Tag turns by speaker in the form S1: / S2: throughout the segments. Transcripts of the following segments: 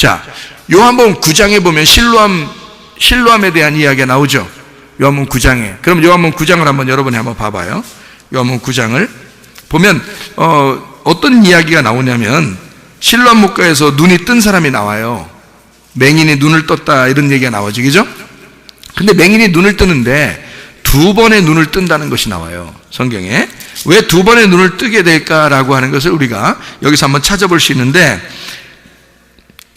S1: 자, 요한복음 9장에 보면 실로암 실로암에 대한 이야기가 나오죠. 요한복음 9장에. 그럼 요한복음 9장을 한번 여러분이 한번 봐 봐요. 요한복음 9장을 보면 어, 어떤 이야기가 나오냐면 실로암 목가에서 눈이 뜬 사람이 나와요. 맹인이 눈을 떴다 이런 얘기가 나오죠, 그죠? 근데 맹인이 눈을 뜨는데 두 번의 눈을 뜬다는 것이 나와요. 성경에. 왜 두 번의 눈을 뜨게 될까라고 하는 것을 우리가 여기서 한번 찾아볼 수 있는데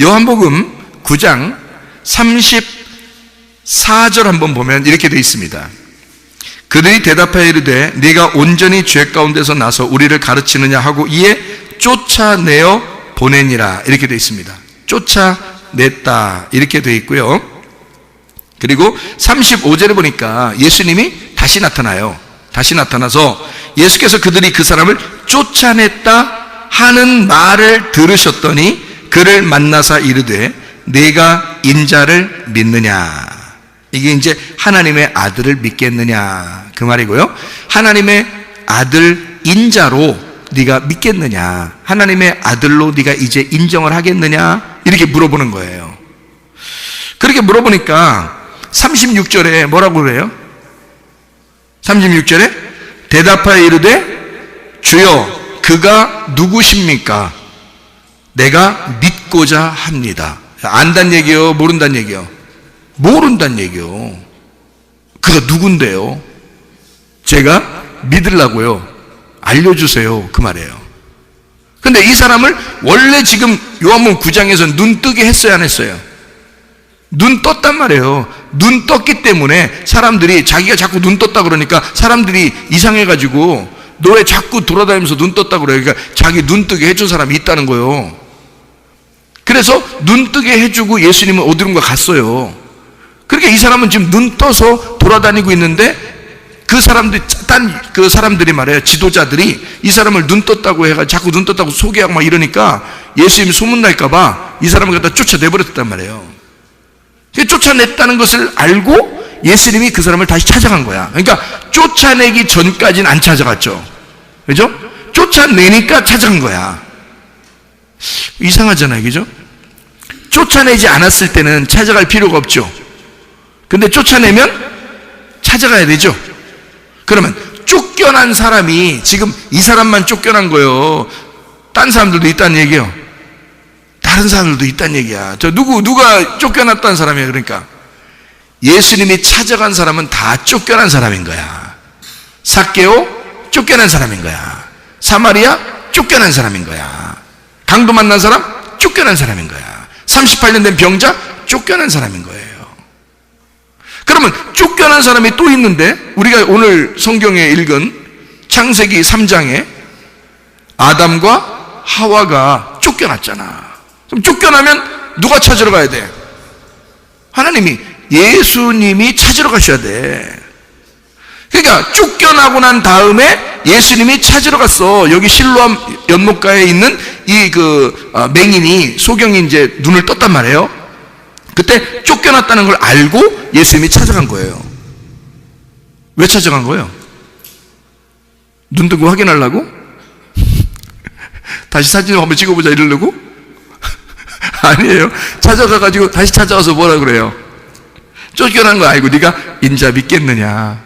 S1: 요한복음 9장 34절 한번 보면 이렇게 되어 있습니다. 그들이 대답하여 이르되 네가 온전히 죄 가운데서 나서 우리를 가르치느냐 하고 이에 쫓아내어 보내니라 이렇게 되어 있습니다. 쫓아냈다 이렇게 되어 있고요. 그리고 35절에 보니까 예수님이 다시 나타나요. 다시 나타나서 예수께서 그들이 그 사람을 쫓아냈다 하는 말을 들으셨더니 그를 만나사 이르되 내가 인자를 믿느냐 이게 이제 하나님의 아들을 믿겠느냐 그 말이고요. 하나님의 아들 인자로 네가 믿겠느냐 하나님의 아들로 네가 이제 인정을 하겠느냐 이렇게 물어보는 거예요. 그렇게 물어보니까 36절에 뭐라고 그래요? 36절에 대답하여 이르되 주여 그가 누구십니까? 내가 믿 고자 합니다. 안단 얘기요, 모른단 얘기요. 모른단 얘기요. 그가 누군데요? 제가 믿으려고요. 알려주세요. 그 말이에요. 근데 이 사람을 원래 지금 요한복음 9장에서 눈 뜨게 했어야 안 했어요? 눈 떴단 말이에요. 눈 떴기 때문에 사람들이 자기가 자꾸 눈 떴다 그러니까 사람들이 이상해가지고 너 왜 자꾸 돌아다니면서 눈 떴다? 그러니까 자기 눈 뜨게 해준 사람이 있다는 거예요. 그래서 눈 뜨게 해주고 예수님은 어디론가 갔어요. 그러니까 이 사람은 지금 눈 떠서 돌아다니고 있는데 그 사람들이 딴그 사람들이 말해요 지도자들이 이 사람을 눈 떴다고 해가 자꾸 눈 떴다고 소개하고 막 이러니까 예수님이 소문 날까봐 이 사람을 갖다 쫓아내버렸단 말이에요. 쫓아냈다는 것을 알고 예수님이 그 사람을 다시 찾아간 거야. 그러니까 쫓아내기 전까지는 안 찾아갔죠. 그죠? 쫓아내니까 찾아간 거야. 이상하잖아요. 그죠? 쫓아내지 않았을 때는 찾아갈 필요가 없죠. 근데 쫓아내면 찾아가야 되죠. 그러면 쫓겨난 사람이 지금 이 사람만 쫓겨난 거예요. 딴 사람들도 있다는 얘기예요. 다른 사람들도 있다는 얘기야. 저 누구 누가 쫓겨났다는 사람이야. 그러니까 예수님이 찾아간 사람은 다 쫓겨난 사람인 거야. 사케오 쫓겨난 사람인 거야. 사마리아 쫓겨난 사람인 거야. 강도 만난 사람 쫓겨난 사람인 거야. 38년 된 병자 쫓겨난 사람인 거예요. 그러면 쫓겨난 사람이 또 있는데 우리가 오늘 성경에 읽은 창세기 3장에 아담과 하와가 쫓겨났잖아. 그럼 쫓겨나면 누가 찾으러 가야 돼? 하나님이 예수님이 찾으러 가셔야 돼. 그러니까 쫓겨나고 난 다음에 예수님이 찾으러 갔어. 여기 실로암 연못가에 있는 이 그 맹인이 소경이 이제 눈을 떴단 말이에요. 그때 쫓겨났다는 걸 알고 예수님이 찾아간 거예요. 왜 찾아간 거예요? 눈 뜨고 확인하려고? 다시 사진 한번 찍어보자 이러려고? 아니에요. 찾아가가지고 다시 찾아와서 뭐라 그래요? 쫓겨난 거 알고 네가 인자 믿겠느냐?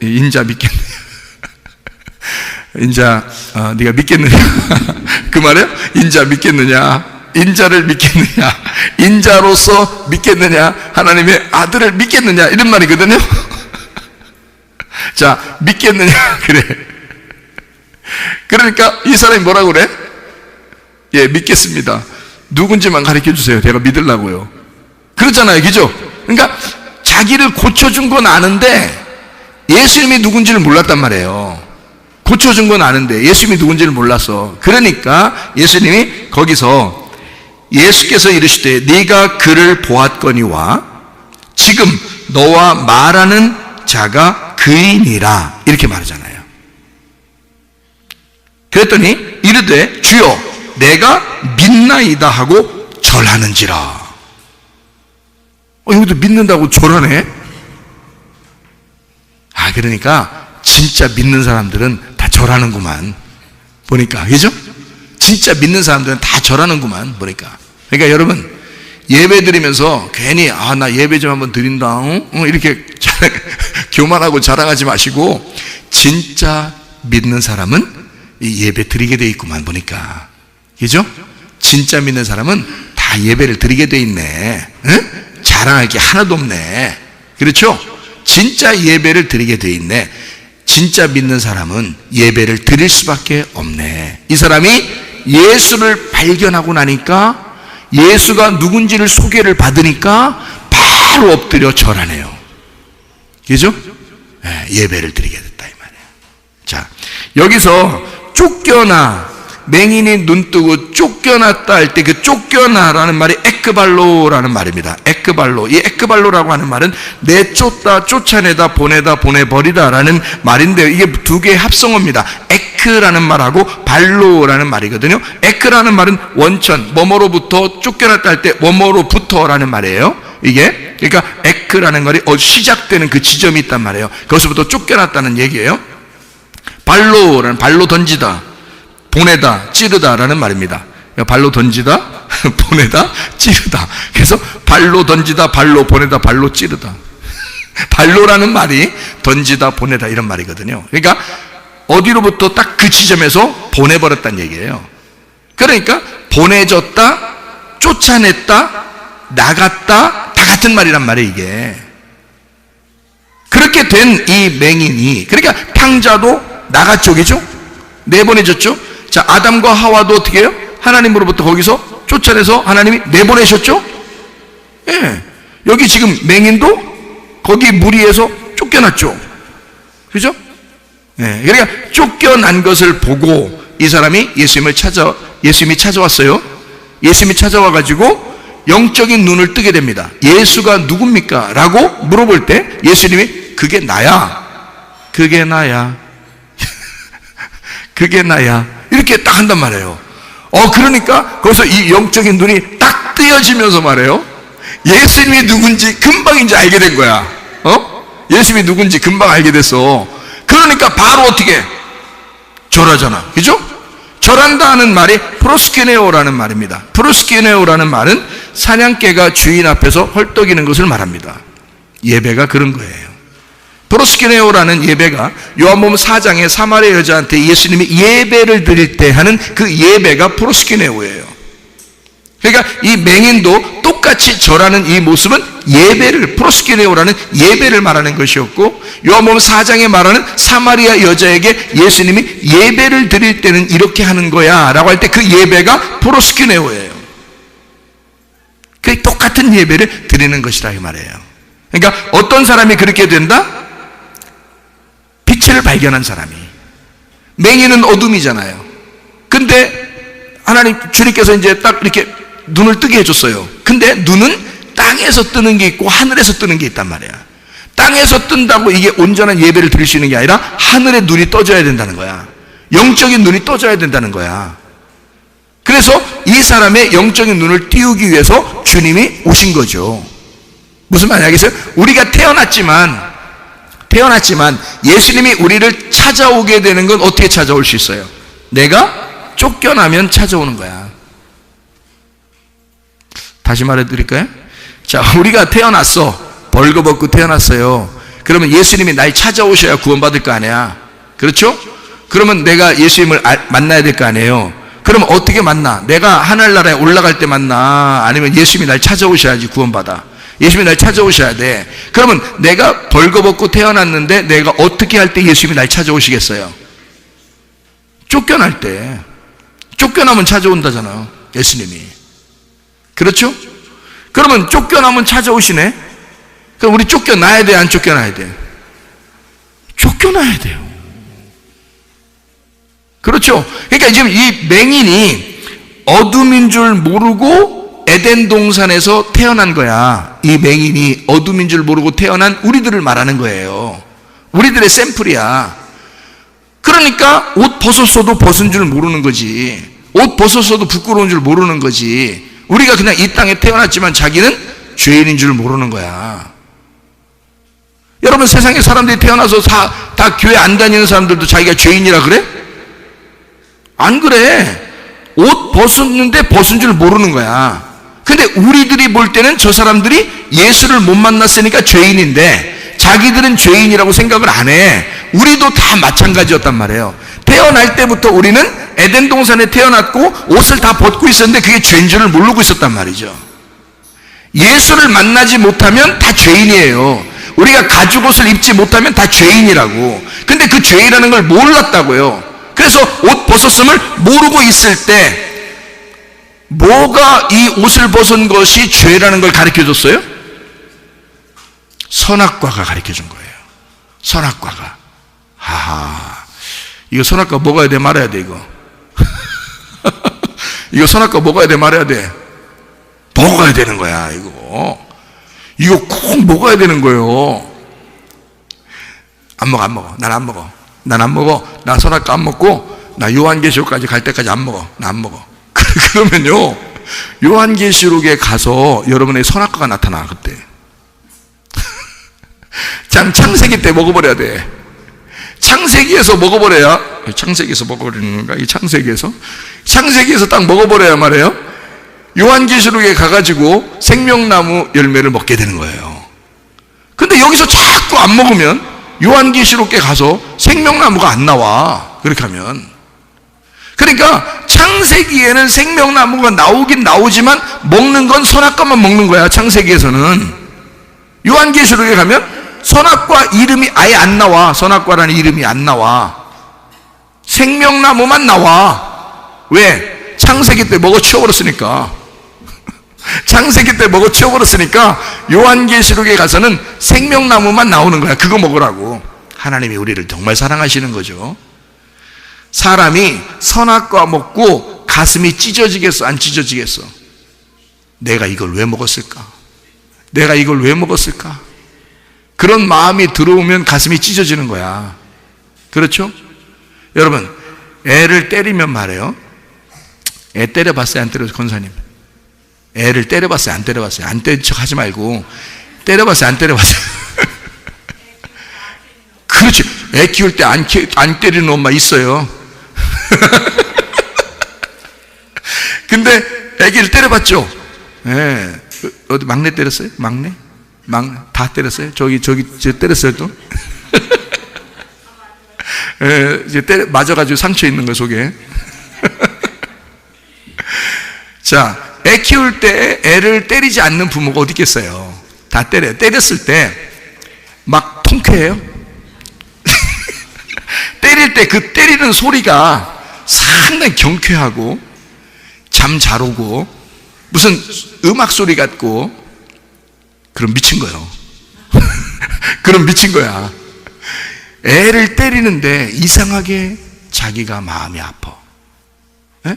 S1: 인자 믿겠느냐? 인자 어, 네가 믿겠느냐? 그 말이에요? 인자 믿겠느냐? 인자를 믿겠느냐? 인자로서 믿겠느냐? 하나님의 아들을 믿겠느냐? 이런 말이거든요. 자, 믿겠느냐? 그래. 그러니까 이 사람이 뭐라고 그래? 예, 믿겠습니다. 누군지만 가르쳐 주세요. 제가 믿으려고요. 그렇잖아요. 그죠? 그러니까 자기를 고쳐준 건 아는데 예수님이 누군지를 몰랐단 말이에요. 고쳐준 건 아는데 예수님이 누군지를 몰랐어. 그러니까 예수님이 거기서 예수께서 이르시되 네가 그를 보았거니와 지금 너와 말하는 자가 그이니라 이렇게 말하잖아요. 그랬더니 이르되 주여 내가 믿나이다 하고 절하는지라. 어, 여기도 믿는다고 절하네? 아, 그러니까 진짜 믿는 사람들은 다 절하는구만. 보니까, 그죠? 진짜 믿는 사람들은 다 절하는구만. 보니까. 그러니까 여러분 예배 드리면서 괜히 아 나 예배 좀 한번 드린다 어? 어, 이렇게 자랑, 교만하고 자랑하지 마시고 진짜 믿는 사람은 이 예배 드리게 돼 있구만 보니까 그죠? 진짜 믿는 사람은 다 예배를 드리게 돼 있네 응? 자랑할 게 하나도 없네 그렇죠? 진짜 예배를 드리게 돼 있네 진짜 믿는 사람은 예배를 드릴 수밖에 없네 이 사람이 예수를 발견하고 나니까 예수가 누군지를 소개를 받으니까 바로 엎드려 절하네요. 그죠? 예, 예배를 드리게 됐다 이 말이에요. 자, 여기서 쫓겨나 맹인이 눈 뜨고 쫓겨났다 할 때 그 쫓겨나라는 말이 에크발로라는 말입니다. 에크발로. 이 에크발로라고 하는 말은 내쫓다, 쫓아내다, 보내다, 보내버리다라는 말인데요. 이게 두 개의 합성어입니다. 에크라는 말하고 발로라는 말이거든요. 에크라는 말은 원천, 뭐뭐로부터 쫓겨났다 할 때 뭐뭐로부터라는 말이에요. 이게 그러니까 에크라는 말이 어, 시작되는 그 지점이 있단 말이에요. 거기서부터 쫓겨났다는 얘기예요. 발로라는 발로 던지다, 보내다, 찌르다라는 말입니다. 발로 던지다, 보내다, 찌르다. 그래서 발로 던지다, 발로 보내다, 발로 찌르다. 발로라는 말이 던지다, 보내다 이런 말이거든요. 그러니까 어디로부터 딱 그 지점에서 보내버렸다는 얘기예요. 그러니까 보내졌다, 쫓아냈다, 나갔다, 다 같은 말이란 말이에요, 이게. 그렇게 된 이 맹인이, 그러니까 탕자도 나가 쪽이죠? 내보내졌죠? 자, 아담과 하와도 어떻게 해요? 하나님으로부터 거기서 쫓아내서 하나님이 내보내셨죠? 예. 여기 지금 맹인도 거기 무리에서 쫓겨났죠? 그죠? 예. 그러니까 쫓겨난 것을 보고 이 사람이 예수님을 찾아, 예수님이 찾아왔어요. 예수님이 찾아와 가지고 영적인 눈을 뜨게 됩니다. 예수가 누굽니까? 라고 물어볼 때 예수님이 그게 나야. 그게 나야. 그게 나야. 이렇게 딱 한단 말이에요. 어, 그러니까 거기서 이 영적인 눈이 딱 뜨여지면서 말해요. 예수님이 누군지 금방 이제 알게 된 거야. 어? 예수님이 누군지 금방 알게 됐어. 그러니까 바로 어떻게? 절하잖아. 그죠? 절한다는 말이 프로스키네오라는 말입니다. 프로스키네오라는 말은 사냥개가 주인 앞에서 헐떡이는 것을 말합니다. 예배가 그런 거예요. 프로스키네오라는 예배가 요한복음 4장에 사마리아 여자한테 예수님이 예배를 드릴 때 하는 그 예배가 프로스키네오예요. 그러니까 이 맹인도 똑같이 절하는 이 모습은 예배를 프로스키네오라는 예배를 말하는 것이었고 요한복음 4장에 말하는 사마리아 여자에게 예수님이 예배를 드릴 때는 이렇게 하는 거야 라고 할 때 그 예배가 프로스키네오예요. 그 똑같은 예배를 드리는 것이라 이 말이에요. 그러니까 어떤 사람이 그렇게 된다? 빛을 발견한 사람이. 맹인은 어둠이잖아요. 근데 하나님 주님께서 이제 딱 이렇게 눈을 뜨게 해줬어요. 근데 눈은 땅에서 뜨는 게 있고 하늘에서 뜨는 게 있단 말이야. 땅에서 뜬다고 이게 온전한 예배를 드릴 수 있는 게 아니라 하늘의 눈이 떠져야 된다는 거야. 영적인 눈이 떠져야 된다는 거야. 그래서 이 사람의 영적인 눈을 띄우기 위해서 주님이 오신 거죠. 무슨 말인지 알겠어요? 우리가 태어났지만 태어났지만 예수님이 우리를 찾아오게 되는 건 어떻게 찾아올 수 있어요? 내가 쫓겨나면 찾아오는 거야. 다시 말해 드릴까요? 자, 우리가 태어났어. 벌거벗고 태어났어요. 그러면 예수님이 날 찾아오셔야 구원받을 거 아니야. 그렇죠? 그러면 내가 예수님을 만나야 될 거 아니에요. 그러면 어떻게 만나? 내가 하늘나라에 올라갈 때 만나? 아니면 예수님이 날 찾아오셔야지 구원받아. 예수님이 날 찾아오셔야 돼. 그러면 내가 벌거벗고 태어났는데 내가 어떻게 할 때 예수님이 날 찾아오시겠어요? 쫓겨날 때. 쫓겨나면 찾아온다잖아. 예수님이. 그렇죠? 그러면 쫓겨나면 찾아오시네? 그럼 우리 쫓겨나야 돼? 안 쫓겨나야 돼? 쫓겨나야 돼요. 그렇죠? 그러니까 지금 이 맹인이 어둠인 줄 모르고 에덴 동산에서 태어난 거야. 이 맹인이 어둠인 줄 모르고 태어난 우리들을 말하는 거예요. 우리들의 샘플이야. 그러니까 옷 벗었어도 벗은 줄 모르는 거지. 옷 벗었어도 부끄러운 줄 모르는 거지. 우리가 그냥 이 땅에 태어났지만 자기는 죄인인 줄 모르는 거야. 여러분 세상에 사람들이 태어나서 다, 다 교회 안 다니는 사람들도 자기가 죄인이라 그래? 안 그래. 옷 벗었는데 벗은 줄 모르는 거야. 근데 우리들이 볼 때는 저 사람들이 예수를 못 만났으니까 죄인인데 자기들은 죄인이라고 생각을 안 해. 우리도 다 마찬가지였단 말이에요. 태어날 때부터 우리는 에덴 동산에 태어났고 옷을 다 벗고 있었는데 그게 죄인 줄을 모르고 있었단 말이죠. 예수를 만나지 못하면 다 죄인이에요. 우리가 가죽 옷을 입지 못하면 다 죄인이라고. 근데 그 죄인이라는 걸 몰랐다고요. 그래서 옷 벗었음을 모르고 있을 때 뭐가 이 옷을 벗은 것이 죄라는 걸 가르쳐 줬어요? 선악과가 가르쳐 준 거예요. 선악과가. 하하. 이거 선악과 먹어야 돼, 말아야 돼, 이거. 이거 선악과 먹어야 돼, 말아야 돼. 먹어야 되는 거야, 이거. 이거 꼭 먹어야 되는 거예요. 안 먹어, 안 먹어. 난 안 먹어. 난 안 먹어. 나 선악과 안 먹고, 나 요한계시록까지 갈 때까지 안 먹어. 나 안 먹어. 그러면요, 요한계시록에 가서 여러분의 선악과가 나타나, 그때. 참, 창세기 때 먹어버려야 돼. 창세기에서 먹어버려야, 창세기에서 먹어버리는 건가? 이 창세기에서? 창세기에서 딱 먹어버려야 말이에요. 요한계시록에 가가지고 생명나무 열매를 먹게 되는 거예요. 근데 여기서 자꾸 안 먹으면 요한계시록에 가서 생명나무가 안 나와. 그렇게 하면. 그러니까 창세기에는 생명나무가 나오긴 나오지만 먹는 건 선악과만 먹는 거야. 창세기에서는. 요한계시록에 가면 선악과 이름이 아예 안 나와. 선악과라는 이름이 안 나와. 생명나무만 나와. 왜? 창세기 때 먹어 치워버렸으니까. 창세기 때 먹어 치워버렸으니까 요한계시록에 가서는 생명나무만 나오는 거야. 그거 먹으라고. 하나님이 우리를 정말 사랑하시는 거죠. 사람이 선악과 먹고 가슴이 찢어지겠어? 안 찢어지겠어? 내가 이걸 왜 먹었을까? 내가 이걸 왜 먹었을까? 그런 마음이 들어오면 가슴이 찢어지는 거야. 그렇죠? 여러분, 애를 때리면 말해요. 애 때려봤어요? 안 때려봤어요? 권사님. 애를 때려봤어요? 안 때려봤어요? 안 때린 척 하지 말고, 때려봤어요? 안 때려봤어요? 그렇지. 애 키울 때 안 안 때리는 엄마 있어요. 근데 애기를 때려봤죠? 예. 어디 막내 때렸어요? 막내? 막, 다 때렸어요? 저기, 저기, 저 때렸어요 또? 예, 이제 때려, 맞아가지고 상처 있는 거 속에. 자, 애 키울 때 애를 때리지 않는 부모가 어디 있겠어요? 다 때려요. 때렸을 때, 막 통쾌해요? 때릴 때 그 때리는 소리가 상당히 경쾌하고, 잠 잘 오고, 무슨 음악 소리 같고, 그럼 미친 거예요. 그럼 미친 거야. 애를 때리는데 이상하게 자기가 마음이 아파. 에?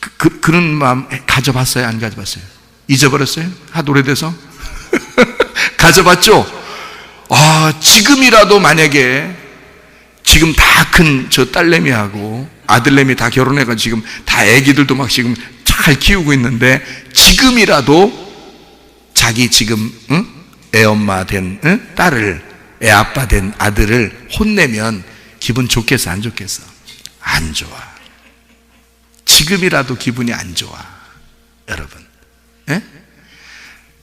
S1: 그, 그, 런 마음 가져봤어요? 안 가져봤어요? 잊어버렸어요? 하도 오래돼서? 가져봤죠? 아, 지금이라도 만약에 지금 다 큰 저 딸내미하고 아들내미 다 결혼해가지고 지금 다 애기들도 막 지금 잘 키우고 있는데 지금이라도 자기 지금 응? 애엄마 된 응? 딸을 애아빠 된 아들을 혼내면 기분 좋겠어 안 좋겠어? 안 좋아 지금이라도 기분이 안 좋아 여러분 에?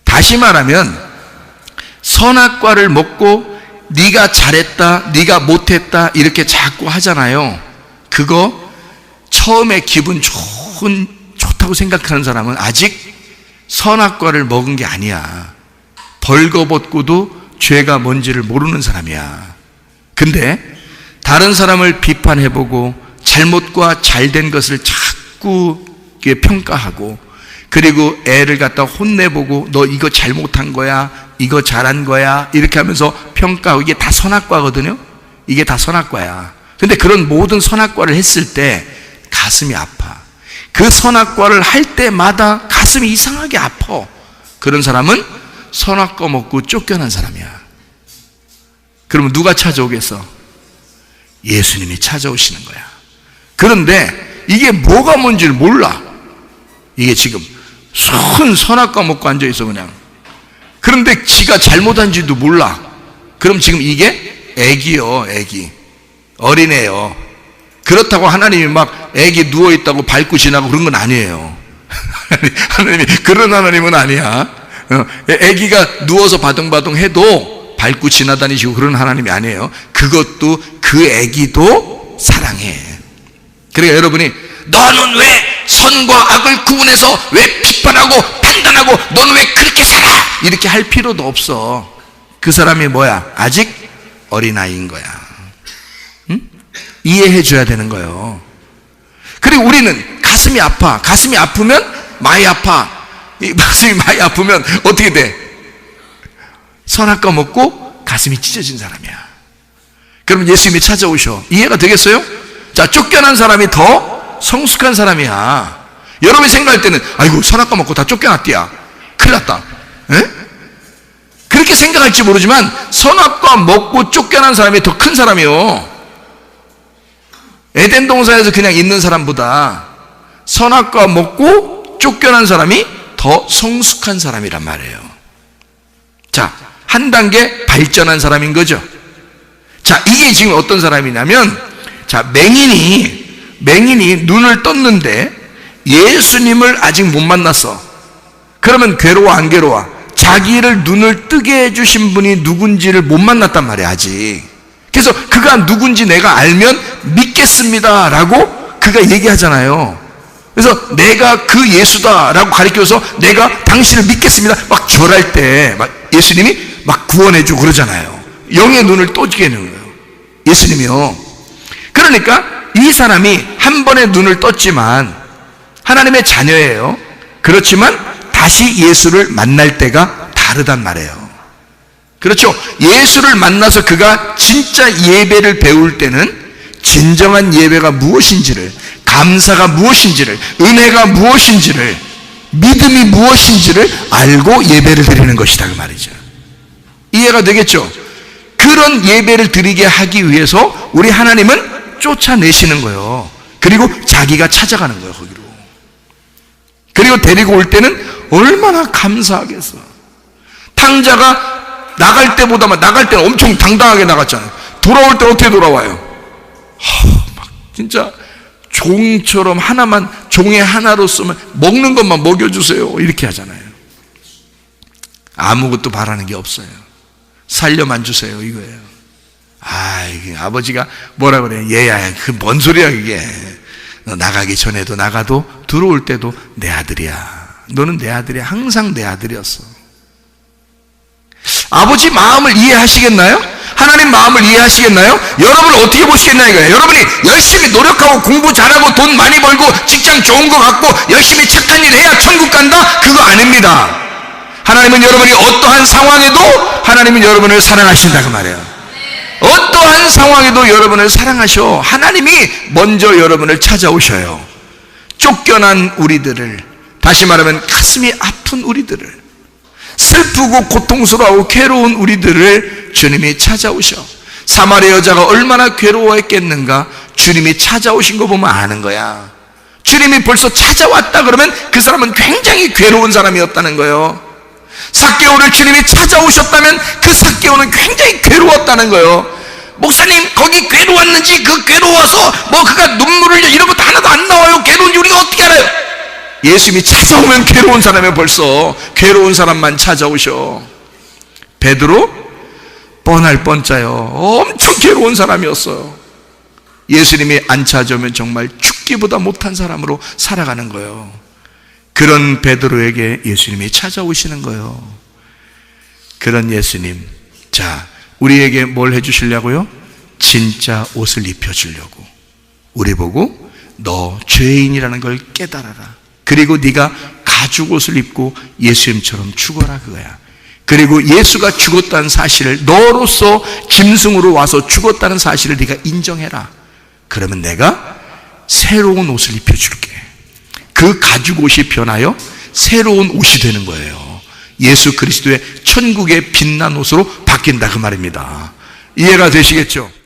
S1: 다시 말하면 선악과를 먹고 네가 잘했다 네가 못했다 이렇게 자꾸 하잖아요 그거 처음에 기분 좋은 좋다고 생각하는 사람은 아직 선악과를 먹은 게 아니야. 벌거벗고도 죄가 뭔지를 모르는 사람이야. 근데 다른 사람을 비판해보고 잘못과 잘된 것을 자꾸 평가하고 그리고 애를 갖다 혼내보고 너 이거 잘못한 거야, 이거 잘한 거야 이렇게 하면서 평가하고 이게 다 선악과거든요. 이게 다 선악과야. 근데 그런 모든 선악과를 했을 때 가슴이 아파. 그 선악과를 할 때마다 가슴이 이상하게 아파. 그런 사람은 선악과 먹고 쫓겨난 사람이야. 그러면 누가 찾아오겠어? 예수님이 찾아오시는 거야. 그런데 이게 뭐가 뭔지를 몰라. 이게 지금 순 선악과 먹고 앉아 있어 그냥. 그런데 지가 잘못한지도 몰라. 그럼 지금 이게 애기요, 애기. 어린애요. 그렇다고 하나님이 막 애기 누워있다고 밟고 지나고 그런 건 아니에요. 하나님이 그런 하나님은 아니야. 어, 애기가 누워서 바둥바둥 해도 밟고 지나다니시고 그런 하나님이 아니에요. 그것도 그 애기도 사랑해. 그러니까 여러분이 너는 왜 선과 악을 구분해서 왜 비판하고 판단하고 너는 왜 그렇게 살아? 이렇게 할 필요도 없어. 그 사람이 뭐야? 아직 어린아이인 거야. 응? 이해해 줘야 되는 거예요. 그리고 우리는 가슴이 아파. 가슴이 아프면 많이 아파. 이 가슴이 많이 아프면 어떻게 돼? 선악과 먹고 가슴이 찢어진 사람이야. 그럼 예수님이 찾아오셔. 이해가 되겠어요? 자, 쫓겨난 사람이 더 성숙한 사람이야. 여러분이 생각할 때는, 아이고, 선악과 먹고 다 쫓겨났디야. 큰일 났다. 에? 그렇게 생각할지 모르지만, 선악과 먹고 쫓겨난 사람이 더 큰 사람이요. 에덴 동산에서 그냥 있는 사람보다 선악과 먹고 쫓겨난 사람이 더 성숙한 사람이란 말이에요. 자, 한 단계 발전한 사람인 거죠. 자, 이게 지금 어떤 사람이냐면, 자, 맹인이, 맹인이 눈을 떴는데 예수님을 아직 못 만났어. 그러면 괴로워, 안 괴로워? 자기를 눈을 뜨게 해주신 분이 누군지를 못 만났단 말이야, 아직. 그래서 그가 누군지 내가 알면 믿겠습니다. 라고 그가 얘기하잖아요. 그래서 내가 그 예수다라고 가리켜서 내가 당신을 믿겠습니다. 막 절할 때 막 예수님이 막 구원해주고 그러잖아요. 영의 눈을 떠지게 하는 거예요. 예수님이요. 그러니까 이 사람이 한 번에 눈을 떴지만 하나님의 자녀예요. 그렇지만 다시 예수를 만날 때가 다르단 말이에요. 그렇죠. 예수를 만나서 그가 진짜 예배를 배울 때는 진정한 예배가 무엇인지를, 감사가 무엇인지를, 은혜가 무엇인지를, 믿음이 무엇인지를 알고 예배를 드리는 것이다. 그 말이죠. 이해가 되겠죠? 그런 예배를 드리게 하기 위해서 우리 하나님은 쫓아내시는 거예요. 그리고 자기가 찾아가는 거예요, 거기로. 그리고 데리고 올 때는 얼마나 감사하겠어. 탕자가 나갈 때보다만 나갈 때는 엄청 당당하게 나갔잖아요. 돌아올 때 어떻게 돌아와요? 하, 막 진짜 종처럼 하나만 종의 하나로 쓰면 먹는 것만 먹여주세요. 이렇게 하잖아요. 아무것도 바라는 게 없어요. 살려만 주세요. 이거예요. 아, 이게 아버지가 뭐라 그래? 얘야, 그 뭔 소리야, 그게. 너 나가기 전에도 나가도 들어올 때도 내 아들이야. 너는 내 아들이야. 항상 내 아들이었어. 아버지 마음을 이해하시겠나요? 하나님 마음을 이해하시겠나요? 여러분을 어떻게 보시겠냐 이거예요. 여러분이 열심히 노력하고 공부 잘하고 돈 많이 벌고 직장 좋은 거 갖고 열심히 착한 일 해야 천국 간다? 그거 아닙니다. 하나님은 여러분이 어떠한 상황에도 하나님은 여러분을 사랑하신다 그 말이에요. 어떠한 상황에도 여러분을 사랑하셔. 하나님이 먼저 여러분을 찾아오셔요. 쫓겨난 우리들을 다시 말하면 가슴이 아픈 우리들을 슬프고 고통스러워 괴로운 우리들을 주님이 찾아오셔. 사마리아 여자가 얼마나 괴로워했겠는가 주님이 찾아오신 거 보면 아는 거야. 주님이 벌써 찾아왔다 그러면 그 사람은 굉장히 괴로운 사람이었다는 거예요. 사개오를 주님이 찾아오셨다면 그 사개오는 굉장히 괴로웠다는 거예요. 목사님 거기 괴로웠는지 그 괴로워서 뭐 그가 눈물을 이런 것도 하나도 안 나와요. 괴로운지 우리가 어떻게 알아요? 예수님이 찾아오면 괴로운 사람이 벌써 괴로운 사람만 찾아오셔. 베드로 뻔할 뻔짜요. 엄청 괴로운 사람이었어요. 예수님이 안 찾아오면 정말 죽기보다 못한 사람으로 살아가는 거예요. 그런 베드로에게 예수님이 찾아오시는 거예요. 그런 예수님. 자, 우리에게 뭘 해주시려고요? 진짜 옷을 입혀주려고. 우리 보고 너 죄인이라는 걸 깨달아라. 그리고 네가 가죽 옷을 입고 예수님처럼 죽어라 그거야. 그리고 예수가 죽었다는 사실을 너로서 짐승으로 와서 죽었다는 사실을 네가 인정해라. 그러면 내가 새로운 옷을 입혀줄게. 그 가죽 옷이 변하여 새로운 옷이 되는 거예요. 예수 그리스도의 천국의 빛난 옷으로 바뀐다 그 말입니다. 이해가 되시겠죠?